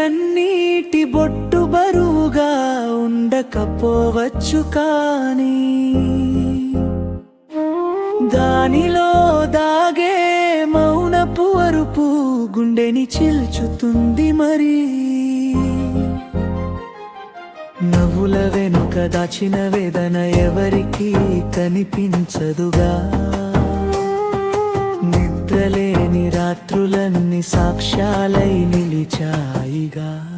కన్నీటి బొట్టు బరువుగా ఉండకపోవచ్చు కానీ దానిలో దాగే మౌనపు అరుపు గుండెని చిల్చుతుంది మరి. నవ్వుల వెనుక దాచిన వేదన ఎవరికి కనిపించదుగా. నిద్రలేని రాత్రులన్నీ సాక్ష్యాలైన నిలిచాయిగా కన్నీటి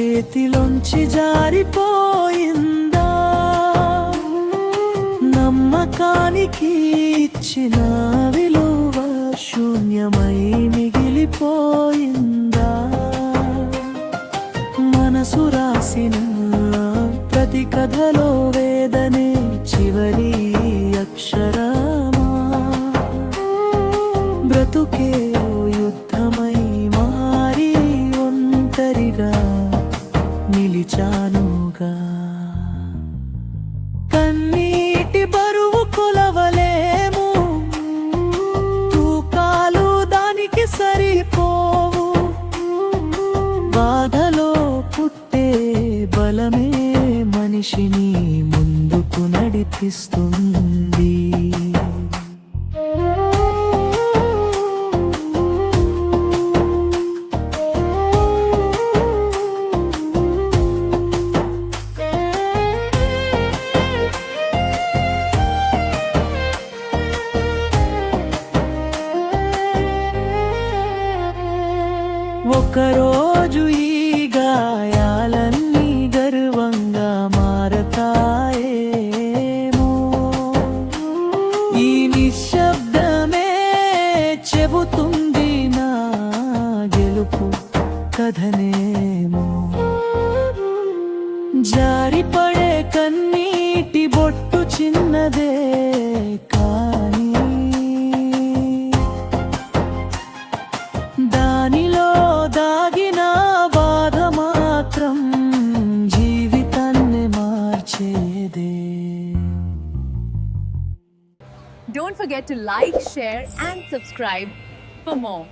చేతిలోంచి జారిపోయిందా? నమ్మకానికి ఇచ్చిన విలువ శూన్యమై మిగిలిపోయిందా? మనసు రాసిన ప్రతి కథలో కన్నీటి బరువు కొలవలేము. తూకాలు దానికి సరిపోవు. బాధలో పుట్టే బలమే మనిషిని ముందుకు నడిపిస్తుంది. ఒకరోజు ఈ గాయాల forget to like, share, and subscribe for more.